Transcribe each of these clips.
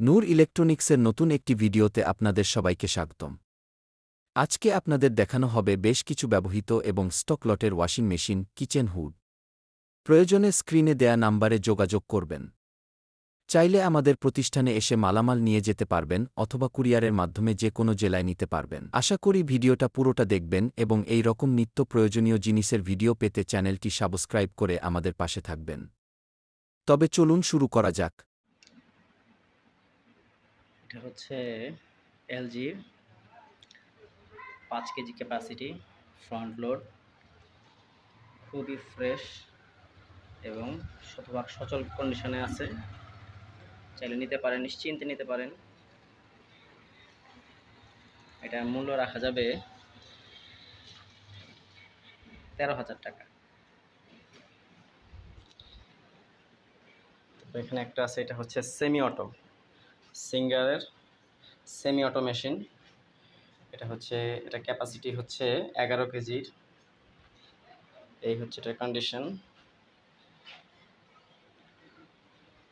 নূর ইলেকট্রনিক্সের নতুন একটি ভিডিওতে আপনাদের সবাইকে স্বাগতম। আজকে আপনাদের দেখানো হবে বেশ কিছু ব্যবহৃত এবং স্টক লটের ওয়াশিং মেশিন, কিচেন হুড। প্রয়োজনে স্ক্রিনে দেয়া নাম্বারে যোগাযোগ করবেন। চাইলে আমাদের প্রতিষ্ঠানে এসে মালামাল নিয়ে যেতে পারবেন অথবা কুরিয়ারের মাধ্যমে যে কোনো জেলায় নিতে পারবেন। আশা করি ভিডিওটা পুরোটা দেখবেন এবং এই রকম নিত্য প্রয়োজনীয় জিনিসের ভিডিও পেতে চ্যানেলটি সাবস্ক্রাইব করে আমাদের পাশে থাকবেন। তবে চলুন শুরু করা যাক। এটা হচ্ছে এলজি পাঁচ কেজি ক্যাপাসিটি ফ্রন্ট লোড খুবই ফ্রেশ এবং শতভাগ সচল কন্ডিশনে আছে। চাইলে নিতে পারেন, নিশ্চিন্তে নিতে পারেন। এটা মূল্য রাখা যাবে তেরো হাজার টাকা। এখানে একটা আছে, এটা হচ্ছে সেমি অটো সিঙ্গারের সেমি অটো মেশিন এটা হচ্ছে, এটা ক্যাপাসিটি হচ্ছে এগারো কেজির। এই হচ্ছে এটার কন্ডিশন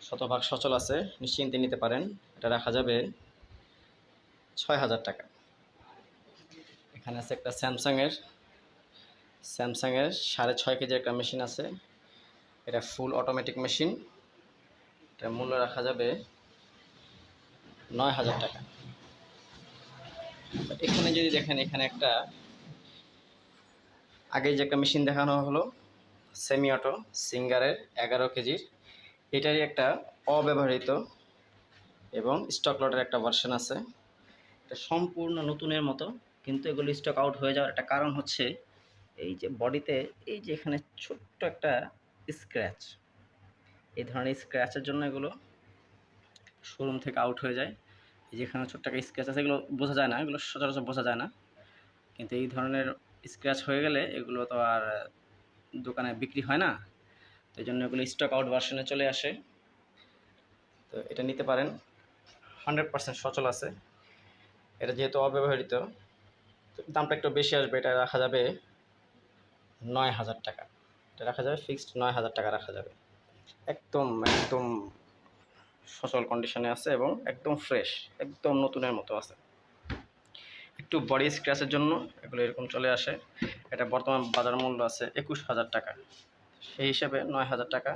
শতভাগ সচল আছে, নিশ্চিন্তে নিতে পারেন। এটা রাখা যাবে ছয় হাজার টাকা। এখানে আছে একটা স্যামসাংয়ের স্যামসাংয়ের সাড়ে ছয় কেজি একটা মেশিন আছে। এটা ফুল অটোমেটিক মেশিন এটা মূল্য রাখা যাবে নয় হাজার টাকা। এখানে যদি দেখেন, এখানে একটা আগে যে একটা মেশিন দেখানো হলো সেমি অটো সিঙ্গারের এগারো কেজির, এটারই একটা অব্যবহৃত এবং স্টক লটের একটা ভার্সন আছে। এটা সম্পূর্ণ নতুনের মতো, কিন্তু এগুলো স্টক আউট হয়ে যাওয়ার একটা কারণ হচ্ছে এই যে বডিতে এই যে এখানে ছোট্ট একটা স্ক্র্যাচ এই ধরনের স্ক্র্যাচের জন্য এগুলো শোরুম থেকে আউট হয়ে যায়। যেখানে ছোট্ট একটা স্ক্র্যাচ আছে, এগুলো বোঝা যায় না, এগুলো সচরাচর বোঝা যায় না। কিন্তু এই ধরনের স্ক্র্যাচ হয়ে গেলে এগুলো তো আর দোকানে বিক্রি হয় না। তো এই জন্য এগুলো স্টক আউট ভার্সনে চলে আসে। তো এটা নিতে পারেন। হান্ড্রেড পার্সেন্ট সচল আছে। এটা যেহেতু অব্যবহৃত দামটা একটু বেশি আসবে, এটা রাখা যাবে নয় হাজার টাকা। এটা রাখা যাবে ফিক্সড নয় হাজার টাকা রাখা যাবে। একদম একদম সচল কন্ডিশনে আছে এবং একদম ফ্রেশ একদম নতুনের মতো আছে। একটু বডি স্ক্র্যাচের জন্য এগুলো এরকম চলে আসে। এটা বর্তমান বাজার মূল্য আছে একুশ হাজার টাকা। সেই হিসাবে নয় হাজার টাকা।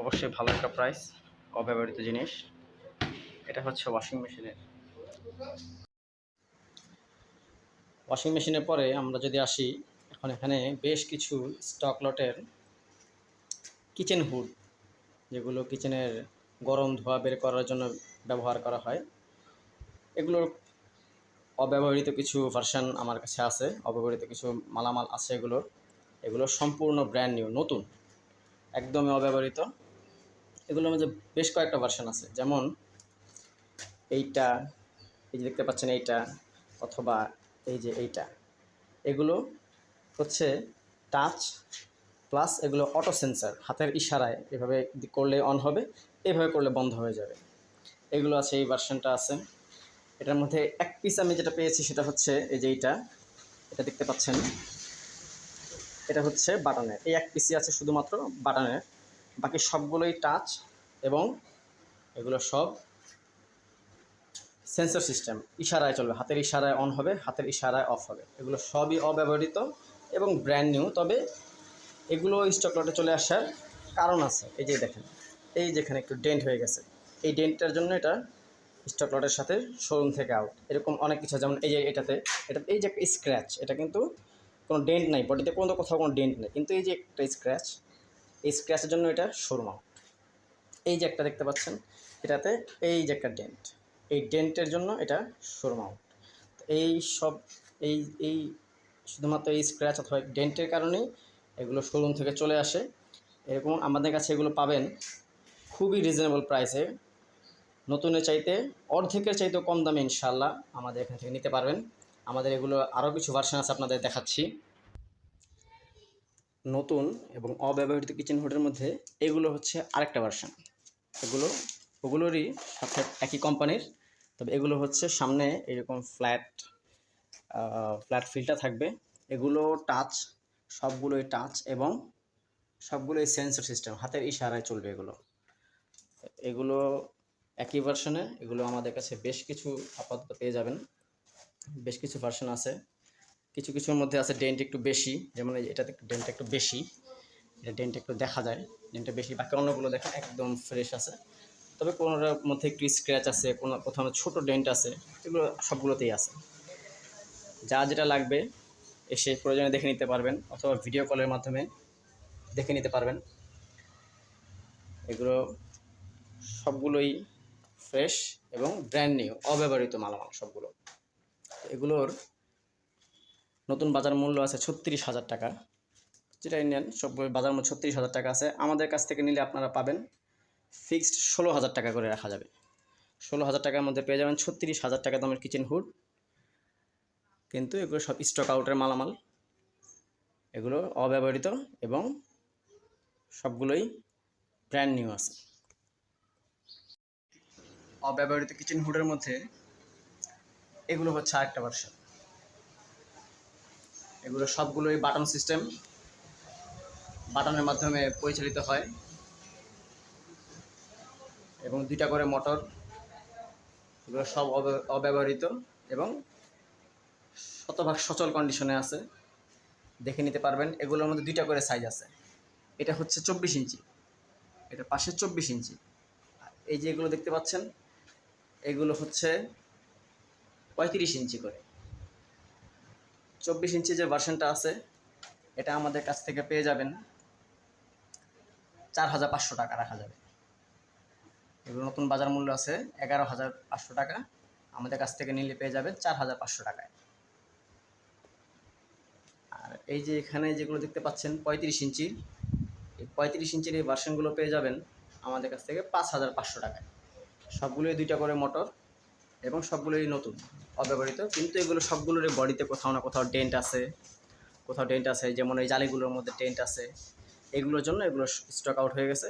অবশ্যই ভালো একটা প্রাইস অব্যবহৃত জিনিস। এটা হচ্ছে ওয়াশিং মেশিনের ওয়াশিং মেশিনের পরে আমরা যদি আসি, এখন এখানে বেশ কিছু স্টক লটের কিচেন হুড যেগুলো কিচেনের গরম ধোয়া বের করার জন্য ব্যবহার করা হয়। এগুলোর অব্যবহৃত কিছু ভার্সান আমার কাছে আছে। অব্যবহৃত কিছু মালামাল আছে এগুলোর এগুলো সম্পূর্ণ ব্র্যান্ড নিউ নতুন একদমই অব্যবহৃত। এগুলোর মধ্যে বেশ কয়েকটা ভার্সান আছে। যেমন এইটা, এই যে দেখতে পাচ্ছেন এইটা অথবা এই যে এইটা। এগুলো হচ্ছে টাচ প্লাস এগুলো অটো সেন্সার হাতের ইশারায় এভাবে করলে অন হবে, এভাবে করলে বন্ধ হয়ে যাবে। এগুলো আছে, এই ভার্সনটা আছে। এটার মধ্যে এক পিস আমি যেটা পেয়েছি সেটা হচ্ছে এই যে এইটা, এটা দেখতে পাচ্ছেন। এটা হচ্ছে বাটনের, এই এক পিসই আছে শুধুমাত্র বাটনের। বাকি সবগুলোই টাচ এবং এগুলো সব সেন্সর সিস্টেম ইশারায় চলবে। হাতের ইশারায় অন হবে, হাতের ইশারায় অফ হবে। এগুলো সবই অব্যবহৃত এবং ব্র্যান্ড নিউ তবে এগুলো স্টক লটে চলে আসার কারণ আছে। এই যে দেখেন, এই যেখানে একটু ডেন্ট হয়ে গেছে, এই ডেন্টটার জন্য এটা স্টক লটের সাথে শোরুম থেকে আউট এরকম অনেক কিছু যেমন এই যে এটাতে, এটা, এই যে একটা স্ক্র্যাচ এটা কিন্তু কোনো ডেন্ট নাই বডিতে কোনো কোথাও কোনো ডেন্ট নেই, কিন্তু এই যে একটা স্ক্র্যাচ এই স্ক্র্যাচের জন্য এটা শোরুম আউট এই যে একটা দেখতে পাচ্ছেন, এটাতে এই যে একটা ডেন্ট এই ডেন্টের জন্য এটা শোরুম আউট এই সব, এই এই শুধুমাত্র এই স্ক্র্যাচ অথবা ডেন্টের কারণেই এগুলো শোরুম থেকে চলে আসে। এরকম আমাদের কাছে এগুলো পাবেন খুবই রিজনেবল প্রাইসে নতুনের চাইতে অর্ধেকের চাইতে কম দামে ইনশাল্লাহ আমাদের এখান থেকে নিতে পারবেন। আমাদের এগুলো আরও কিছু ভার্সন আছে আপনাদের দেখাচ্ছি। নতুন এবং অব্যবহৃত কিচেন হুডের মধ্যে এগুলো হচ্ছে আরেকটা ভার্সন এগুলো, ওগুলোরই সাথে একই কোম্পানির তবে এগুলো হচ্ছে সামনে এরকম ফ্ল্যাট ফ্ল্যাট ফিল্টার থাকবে। এগুলো টাচ সবগুলোই টাচ এবং সবগুলোই সেন্সর সিস্টেম হাতের ইশারায় চলবে এগুলো। এগুলো একই ভার্সনে এগুলো আমাদের কাছে বেশ কিছু আপাতত পেয়ে যাবেন। বেশ কিছু ভার্সন আছে। কিছু কিছুর মধ্যে আছে ডেন্ট একটু বেশি, যেমন এটাতে ডেন্ট একটু বেশি। এটা ডেন্ট একটু দেখা যায় ডেন্টটা বেশি, বাকি অন্যগুলো দেখেন একদম ফ্রেশ আছে। তবে কোনোটার মধ্যে একটু স্ক্র্যাচ আছে, কোনো কোথাও ছোটো ডেন্ট আছে, এগুলো সবগুলোতেই আছে। যা যেটা লাগবে এসে প্রয়োজনে দেখে নিতে পারবেন অথবা ভিডিও কলের মাধ্যমে দেখে নিতে পারবেন। এগুলো সবগুলোই ফ্রেশ এবং ব্র্যান্ড নিউ অব্যবহৃত মালামাল সবগুলো। এগুলোর নতুন বাজার মূল্য আছে ছত্রিশ হাজার টাকা। যেটা নেন সব বাজার মূল্য ছত্রিশ হাজার টাকা আছে। আমাদের কাছ থেকে নিলে আপনারা পাবেন ফিক্সড ষোলো হাজার টাকা করে রাখা যাবে। ষোলো হাজার টাকার মধ্যে পেয়ে যাবেন ছত্রিশ হাজার টাকা দামের কিচেন হুড কিন্তু এগুলো সব স্টক আউটের মালামাল। এগুলো অব্যবহৃত এবং সবগুলোই ব্র্যান্ড নিউ আছে। অব্যবহৃত কিচেন হুডের মধ্যে এগুলো হচ্ছে আরেকটা ভার্সন এগুলো সবগুলোই বাটন সিস্টেম বাটনের মাধ্যমে পরিচালিত হয় এবং দুইটা করে মোটর এগুলো সব অব্য- অব্যবহৃত এবং শতভাগ সচল কন্ডিশনে আছে, দেখে নিতে পারবেন। এগুলোর মধ্যে দুইটা করে সাইজ আছে। এটা হচ্ছে চব্বিশ ইঞ্চি। এটা পাশে চব্বিশ ইঞ্চি। এই যে এগুলো দেখতে পাচ্ছেন, এগুলো হচ্ছে পঁয়ত্রিশ ইঞ্চি করে। চব্বিশ ইঞ্চি যে ভার্সনটা আছে, এটা আমাদের কাছ থেকে পেয়ে যাবেন চার হাজার পাঁচশো টাকা রাখা যাবে। এগুলো নতুন বাজার মূল্য আছে এগারো হাজার পাঁচশো টাকা। আমাদের কাছ থেকে নিলে পেয়ে যাবেন চার হাজার পাঁচশো টাকায়। আর এই যে এখানে যেগুলো দেখতে পাচ্ছেন, পঁয়ত্রিশ ইঞ্চির এই পঁয়ত্রিশ ইঞ্চির এই ভার্সনগুলো পেয়ে যাবেন আমাদের কাছ থেকে পাঁচ হাজার পাঁচশো টাকায়। সবগুলোই দুইটা করে মোটর এবং সবগুলোই নতুন, অব্যবহৃত। কিন্তু এগুলো সবগুলোরই বডিতে কোথাও না কোথাও ডেন্ট আছে। কোথাও ডেন্ট আছে, যেমন এই জালিগুলোর মধ্যে ডেন্ট আছে। এগুলোর জন্য এগুলো স্টক আউট হয়ে গেছে।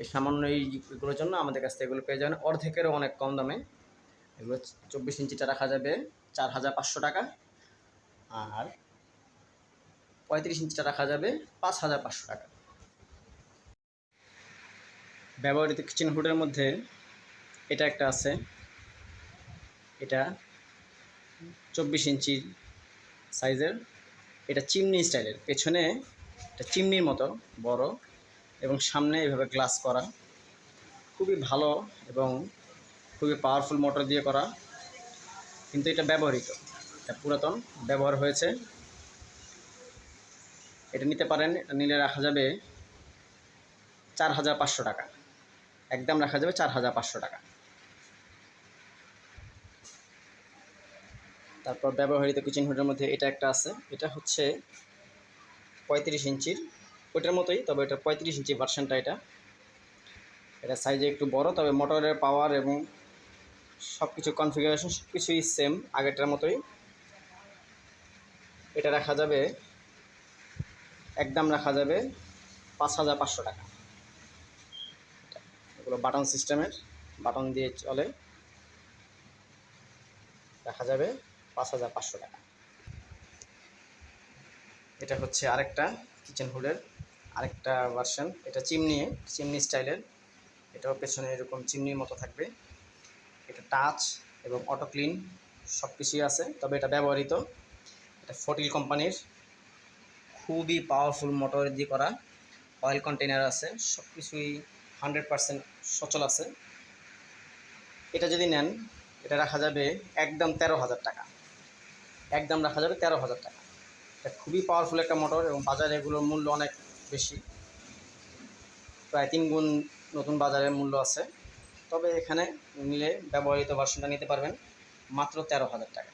এই সামান্য এইগুলোর জন্য আমাদের কাছ থেকে এগুলো পেয়ে যাবেন। অর্ধেকেরও অনেক কম দামে। এগুলো চব্বিশ ইঞ্চিটা রাখা যাবে, চার হাজার পাঁচশো টাকা। আর পঁয়ত্রিশ ইঞ্চিটা রাখা যাবে পাঁচ হাজার পাঁচশো টাকা। ব্যবহৃত কিচেন হুডের মধ্যে এটা একটা আছে। এটা চব্বিশ ইঞ্চি সাইজের। এটা চিমনি স্টাইলের। পেছনে এটা চিমনির মতো বড় এবং সামনে এভাবে গ্লাস করা। খুবই ভালো এবং খুবই পাওয়ারফুল মোটর দিয়ে করা। কিন্তু এটা ব্যবহৃত। পুরাতন ব্যবহার হয়েছে। এটা নিতে পারেন, নিলে রাখা যাবে চার হাজার পাঁচশো টাকা। একদম রাখা যাবে চার হাজার পাঁচশো টাকা। তারপর ব্যবহৃত কিচেন হুডের মধ্যে এটা একটা আছে। এটা হচ্ছে পঁয়ত্রিশ ইঞ্চির। ওইটার মতোই, তবে এটা পঁয়ত্রিশ ইঞ্চি ভার্সনটা এটা। এটা সাইজে একটু বড়, তবে মোটরের পাওয়ার এবং সব কিছু কনফিগারেশন সব কিছুই সেম আগেরটার মতোই। এটা রাখা যাবে, একদম রাখা যাবে পাঁচ হাজার পাঁচশো টাকা। এগুলো বাটন সিস্টেমের, বাটন দিয়ে চলে। রাখা যাবে পাঁচ হাজার পাঁচশো টাকা। এটা হচ্ছে আরেকটা কিচেন হুডের আরেকটা ভার্সন এটা চিমনি চিমনি স্টাইলের। এটাও পেছনে এরকম চিমনির মতো থাকবে। এটা টাচ এবং অটো ক্লিন সব কিছুই আছে, তবে এটা ব্যবহৃত। এটা ফটিল কোম্পানির খুবই পাওয়ারফুল মোটর দিয়ে করা অয়েল কন্টেনার আছে সব কিছুই হান্ড্রেড সচল আছে। এটা যদি নেন, এটা রাখা যাবে একদম তেরো হাজার টাকা। একদম রাখা যাবে তেরো হাজার টাকা। এটা খুবই পাওয়ারফুল একটা মোটর এবং বাজারে এগুলোর মূল্য অনেক বেশি। প্রায় তিন গুণ নতুন বাজারের মূল্য আছে। তবে এখানে নিলে ব্যবহৃত ভার্সনটা নিতে পারবেন মাত্র তেরো হাজার টাকা।